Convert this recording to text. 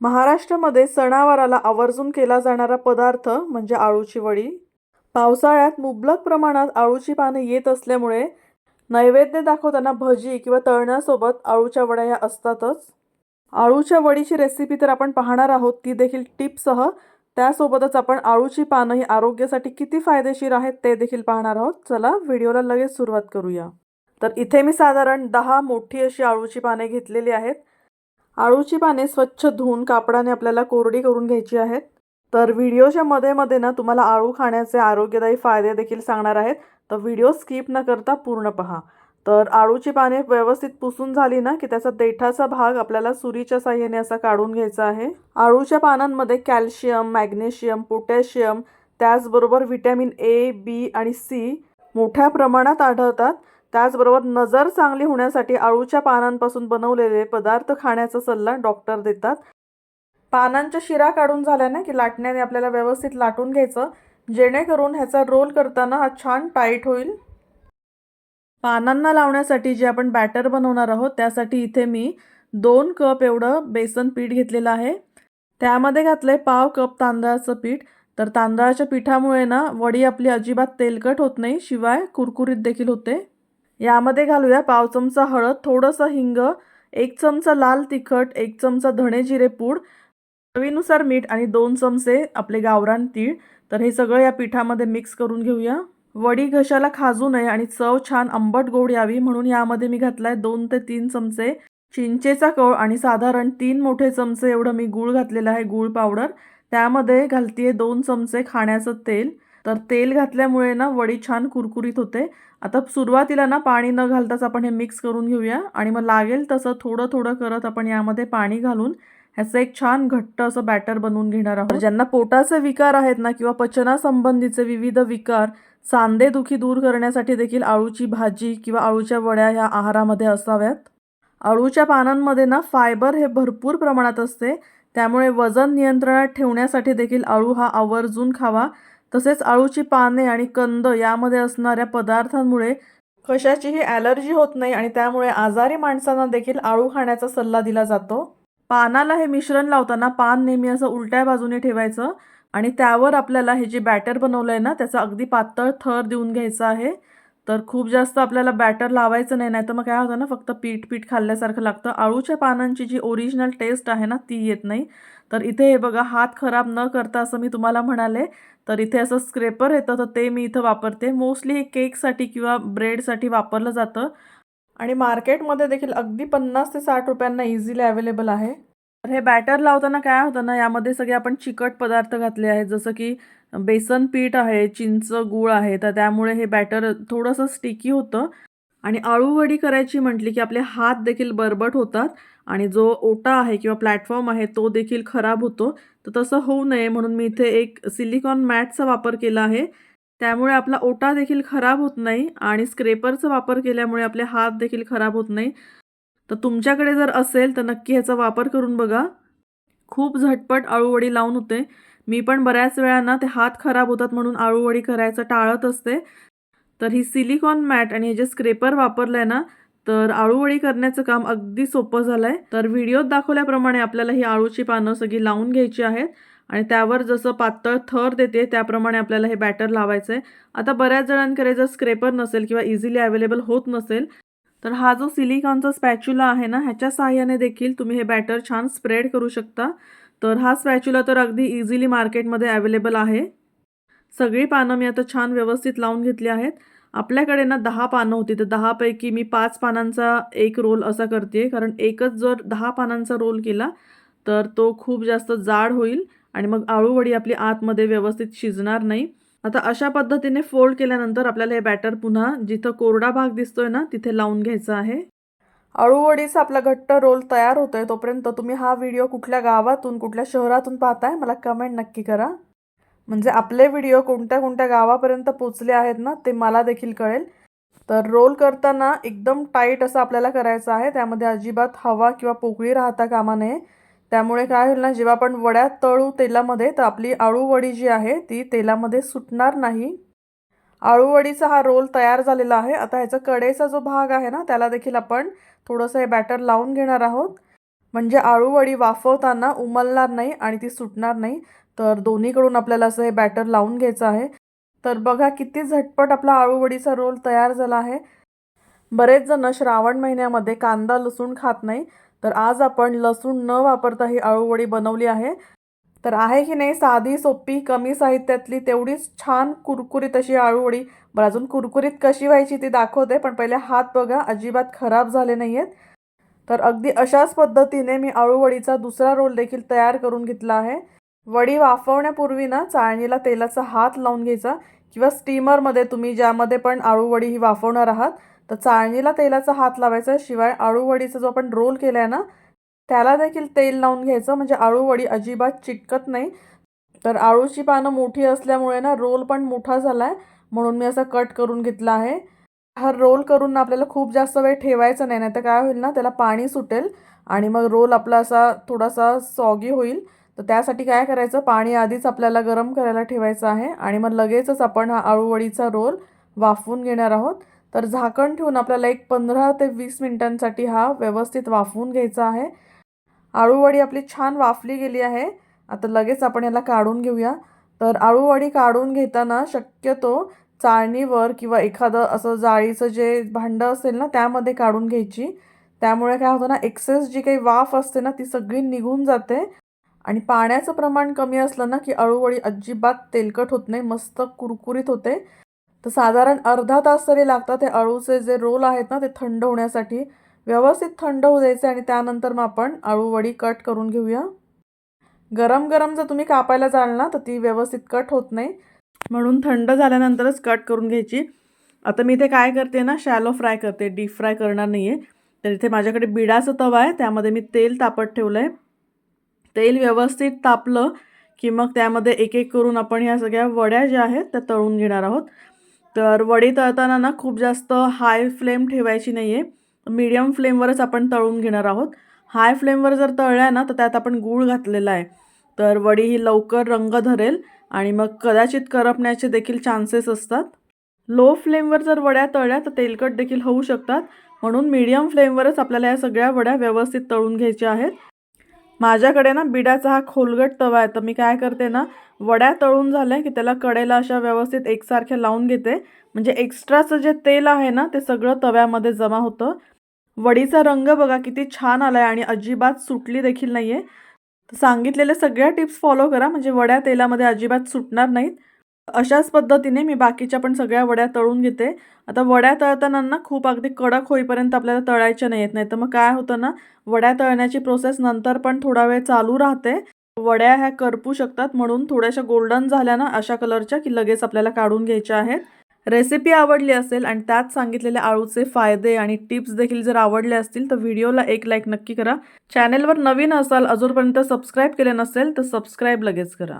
महाराष्ट्रामध्ये सणावाराला आवर्जून केला जाणारा पदार्थ म्हणजे आळूची वडी. पावसाळ्यात मुबलक प्रमाणात आळूची पाने येत असल्यामुळे नैवेद्य दाखवताना भजी किंवा तळण्यासोबत आळूच्या वड्या या असतातच. आळूच्या वडीची रेसिपी तर आपण पाहणार आहोत ती देखील टिपसह त्यासोबतच आपण आळूची पानं ही आरोग्यासाठी किती फायदेशीर आहेत ते देखील पाहणार आहोत. चला व्हिडिओला लगेच सुरुवात करूया. तर इथे मी साधारण दहा मोठी अशी आळूची पाने घेतलेली आहेत. आळूची पाने स्वच्छ धुवून कापडाने आपल्याला कोरडी करून घ्यायची आहेत. तर व्हिडिओच्या मध्ये मध्ये ना तुम्हाला आळू खाण्याचे आरोग्यदायी फायदे देखील सांगणार आहेत. तर व्हिडिओ स्किप न करता पूर्ण पहा. तर आळूची पाने व्यवस्थित पुसून झाली ना की त्याचा देठाचा भाग आपल्याला सुरीच्या साह्याने असा काढून घ्यायचा आहे. आळूच्या पानांमध्ये कॅल्शियम मॅग्नेशियम पोटॅशियम त्याचबरोबर व्हिटॅमिन ए बी आणि सी मोठ्या प्रमाणात आढळतात. त्याचबरोबर नजर चांगली होण्यासाठी आळूच्या पानांपासून बनवलेले पदार्थ खाण्याचा सल्ला डॉक्टर देतात. पानांच्या शिरा काढून झाल्या ना की लाटण्याने आपल्याला व्यवस्थित लाटून घ्यायचं जेणेकरून ह्याचा रोल करताना हा छान टाईट होईल. पानांना लावण्यासाठी जे आपण बॅटर बनवणार आहोत त्यासाठी इथे मी दोन कप एवढं बेसन पीठ घेतलेलं आहे. त्यामध्ये घातलं आहे पाव कप तांदळाचं पीठ. तर तांदळाच्या पिठामुळे ना वडी आपली अजिबात तेलकट होत नाही शिवाय कुरकुरीत देखील होते. यामध्ये घालूया पाव चमचा हळद थोडंसं हिंग एक चमचा लाल तिखट एक चमचा धणे जिरे पूड चवीनुसार मीठ आणि दोन चमचे आपले गावरान तीळ. तर हे सगळं या पिठामध्ये मिक्स करून घेऊया. वडी घशाला खाजू नये आणि चव छान आंबट गोड यावी. म्हणून यामध्ये मी घातलाय दोन ते तीन चमचे चिंचेचा कळ आणि साधारण तीन मोठे चमचे एवढं मी गूळ घातलेलं आहे गूळ पावडर. त्यामध्ये घालतीये दोन चमचे खाण्याचं तेल. तर तेल घातल्यामुळे ना वडी छान कुरकुरीत होते. आता सुरुवातीला ना पाणी न घालताच आपण हे मिक्स करून घेऊया. आणि मग लागेल तसं थोडं थोडं करत आपण यामध्ये पाणी घालून ह्याचं एक छान घट्ट असं बॅटर बनवून घेणार आहोत. ज्यांना पोटाचे विकार आहेत ना किंवा पचनासंबंधीचे विविध विकार सांधेदुखी दूर करण्यासाठी देखील आळूची भाजी किंवा आळूच्या वड्या ह्या आहारामध्ये असाव्यात. आळूच्या पानांमध्ये ना फायबर हे भरपूर प्रमाणात असते. त्यामुळे वजन नियंत्रणात ठेवण्यासाठी देखील आळू हा आवर्जून खावा. तसेच आळूची पाने आणि कंद यामध्ये असणाऱ्या पदार्थांमुळे कशाचीही ॲलर्जी होत नाही आणि त्यामुळे आजारी माणसांना देखील आळू खाण्याचा सल्ला दिला जातो. पानाला हे मिश्रण लावताना पान नेहमी असं उलट्या बाजूने ठेवायचं आणि त्यावर आपल्याला हे जे बॅटर बनवलं आहे ना त्याचा अगदी पातळ थर देऊन घ्यायचा आहे. तर खूप जास्त आपल्याला बॅटर लावायचं नाही नाही तर मग काय होतं ना फक्त पीठ पीठ खाल्ल्यासारखं लागतं. आळूच्या पानांची जी ओरिजिनल टेस्ट आहे ना ती येत नाही. तर इथे हे बघा हात खराब न करता असं मी तुम्हाला म्हणाले तर इथे असं स्क्रेपर येतं तर ते मी इथं वापरते. मोस्टली हे केकसाठी किंवा ब्रेडसाठी वापरलं जातं. आणि मार्केटमध्ये देखील अगदी पन्नास ते साठ रुपयांना इझिली अवेलेबल आहे. तर हे बॅटर लावताना काय होतं ना यामध्ये सगळे आपण चिकट पदार्थ घातले आहेत. जसं की बेसन पीठ आहे चिंच गूळ आहे. तर त्यामुळे हे बॅटर थोडंसं स्टिकी होतं. आणि आळूवडी करायची म्हटली की आपले हात देखील बरबट होतात आणि जो ओटा आहे किंवा प्लॅटफॉर्म आहे तो देखील खराब होतो. तर तसं होऊ नये म्हणून मी इथे एक सिलिकॉन मॅटचा वापर केला आहे. त्यामुळे आपला ओटा देखील खराब होत नाही आणि स्क्रेपरचा वापर केल्यामुळे आपले हात देखील खराब होत नाही. तर तुमच्याकडे जर असेल तर नक्की ह्याचा वापर करून बघा. खूप झटपट आळूवडी लावून होते. मी पण बऱ्याच वेळा ना ते हात खराब होतात म्हणून आळूवडी करायचं टाळत असते. तर ही सिलिकॉन मॅट आणि हे जे स्क्रेपर वापरलं आहे ना तर आळूवळी करण्याचं काम अगदी सोपं झालं आहे तर व्हिडिओत दाखवल्याप्रमाणे आपल्याला ही आळूची पानं सगळी लावून घ्यायची आहेत आणि त्यावर जसं पातळ थर देते त्याप्रमाणे आपल्याला हे बॅटर लावायचं आहे आता बऱ्याच जणांकडे जर स्क्रेपर नसेल किंवा इझिली अवेलेबल होत नसेल तर हा जो सिलिकॉनचा स्पॅच्युला आहे ना ह्याच्या साहाय्याने देखील तुम्ही हे बॅटर छान स्प्रेड करू शकता. तर हा स्पॅच्युला तर अगदी इझिली मार्केटमध्ये अवेलेबल आहे. सगळी पानं मी आता छान व्यवस्थित लावून घेतली आहेत. आपल्याकडे ना दहा पानं होती तर दहापैकी मी पाच पानांचा एक रोल असा करते कारण एकच जर दहा पानांचा रोल केला तर तो खूप जास्त जाड होईल आणि मग आळूवडी आपली आतमध्ये व्यवस्थित शिजणार नाही. आता अशा पद्धतीने फोल्ड केल्यानंतर आपल्याला हे बॅटर पुन्हा जिथं कोरडा भाग दिसतोय ना तिथे लावून घ्यायचा आहे. अळूवडीचा आपला घट्ट रोल तयार होतोय तोपर्यंत तुम्ही हा व्हिडिओ कुठल्या गावातून कुठल्या शहरातून पाहताय मला कमेंट नक्की करा. म्हणजे आपले व्हिडिओ कोणत्या कोणत्या गावापर्यंत पोचले आहेत ना ते मला देखील कळेल. तर रोल करताना एकदम टाईट असं आपल्याला करायचं आहे. त्यामध्ये अजिबात हवा किंवा पोकळी राहता कामा नये. त्यामुळे काय होईल ना जेव्हा आपण वड्या तळू तेलामध्ये तर आपली आळूवडी जी आहे ती तेलामध्ये सुटणार नाही. आळूवडीचा हा रोल तयार झालेला आहे. आता ह्याचा कडेचा जो भाग आहे ना त्याला देखील आपण थोडंसं हे बॅटर लावून घेणार आहोत. म्हणजे आळूवडी वाफवताना उमलणार नाही आणि ती सुटणार नाही. तर दोन्हीकडून आपल्याला असं हे बॅटर लावून घ्यायचं आहे. तर बघा किती झटपट आपला आळूवडीचा रोल तयार झाला आहे. बरेच जण श्रावण महिन्यामध्ये कांदा लसूण खात नाही. तर आज आपण लसूण न वापरता ही आळूवडी बनवली आहे. तर आहे की नाही साधी सोपी कमी साहित्यातली तेवढीच छान कुरकुरीत अशी आळूवडी. बरं अजून कुरकुरीत कशी व्हायची ती दाखवते पण पहिले हात बघा अजिबात खराब झाले नाही आहेत तर अगदी अशाच पद्धतीने मी आळूवडीचा दुसरा रोल देखील तयार करून घेतला आहे. वडी वाफवण्यापूर्वी ना चाळणीला तेलाचा हात लावून घ्यायचा किंवा स्टीमरमध्ये तुम्ही ज्यामध्ये पण आळूवडी ही वाफवणार आहात तर चाळणीला तेलाचा हात लावायचा. शिवाय आळूवडीचा जो आपण रोल केला आहे ना त्याला देखील तेल लावून घ्यायचं. म्हणजे आळूवडी अजिबात चिटकत नाही. तर आळूची पानं मोठी असल्यामुळे ना रोल पण मोठा झाला आहे म्हणून मी असा कट करून घेतला आहे. हा रोल करून ना आपल्याला खूप जास्त वेळ ठेवायचा नाही. नाही तर काय होईल ना त्याला पाणी सुटेल आणि मग रोल आपला असा थोडासा सॉगी होईल. तर त्यासाठी काय करायचं? पाणी आधीच आपल्याला गरम करायला ठेवायचं आहे आणि मग लगेचच आपण हा आळूवडीचा रोल वाफवून घेणार आहोत. तर झाकण ठेवून आपल्याला एक पंधरा ते वीस मिनिटांसाठी हा व्यवस्थित वाफवून घ्यायचा आहे. आळूवडी आपली छान वाफली गेली आहे. आता लगेच आपण याला काढून घेऊया. तर आळूवडी काढून घेताना शक्यतो चाळणीवर किंवा एखादं असं जाळीचं जे भांडं असेल ना त्यामध्ये काढून घ्यायची. त्यामुळे काय होतं ना एक्सेस जी काही वाफ असते ना ती सगळी निघून जाते. आणि पाण्याचं प्रमाण कमी असलं ना की अळूवडी अजिबात तेलकट होत नाही मस्त कुरकुरीत होते. तर साधारण अर्धा तास तरी लागतात ते अळूचे जे रोल आहेत ना ते थंड होण्यासाठी. व्यवस्थित थंड होऊ द्यायचे आणि त्यानंतर मग आपण अळूवडी कट करून घेऊया. गरम गरम जर तुम्ही कापायला जाल ना तर ती व्यवस्थित कट होत नाही. म्हणून थंड झाल्यानंतरच कट करून घ्यायची. आता मी इथे काय करते ना शॅलो फ्राय करते डीप फ्राय करणार नाही आहे तर इथे माझ्याकडे बिडाचं तवा आहे त्यामध्ये मी तेल तापत ठेवलं आहे तेल व्यवस्थित तापलं की मग त्यामध्ये एक एक करून आपण ह्या सगळ्या वड्या ज्या आहेत त्या तळून घेणार आहोत. तर वडी तळताना ना खूप जास्त हाय फ्लेम ठेवायची नाही आहे मीडियम फ्लेमवरच आपण तळून घेणार आहोत. हाय फ्लेमवर जर तळल्या ना तर त्यात आपण गूळ घातलेला आहे. तर वडी ही लवकर रंग धरेल आणि मग कदाचित करपण्याचे देखील चान्सेस असतात. लो फ्लेमवर जर वड्या तळल्या तर तेलकट देखील होऊ शकतात. म्हणून मीडियम फ्लेमवरच आपल्याला या सगळ्या वड्या व्यवस्थित तळून घ्यायच्या आहेत. माझ्याकडे ना बिडाचा हा खोलगट तवा आहे. तर मी काय करते ना वड्या तळून झाल्या की त्याला कडेला अशा व्यवस्थित एकसारख्या लावून घेते. म्हणजे एक्स्ट्राचं जे तेल आहे ना ते सगळं तव्यामध्ये जमा होतं. वडीचा रंग बघा किती छान आला आहे आणि अजिबात सुटली देखील नाही आहे सांगितलेल्या सगळ्या टिप्स फॉलो करा. म्हणजे वड्या तेलामध्ये अजिबात सुटणार नाहीत. अशाच पद्धतीने मी बाकीच्या पण सगळ्या वड्या तळून घेते. आता वड्या तळताना ना खूप अगदी कडक होईपर्यंत आपल्याला तळायच्या नाही येत नाही तर मग काय होतं ना वड्या तळण्याची प्रोसेस नंतर पण थोडा वेळ चालू राहते. वड्या ह्या करपू शकतात म्हणून थोड्याशा गोल्डन झाल्या ना अशा कलरच्या की लगेच आपल्याला काढून घ्यायच्या आहेत. रेसिपी आवडली असेल आणि त्यात सांगितलेले आळूचे फायदे आणि टिप्स देखील जर आवडले असतील तर व्हिडिओला एक लाईक नक्की करा. चॅनेलवर नवीन असाल अजूनपर्यंत सबस्क्राईब केले नसेल तर सबस्क्राईब लगेच करा.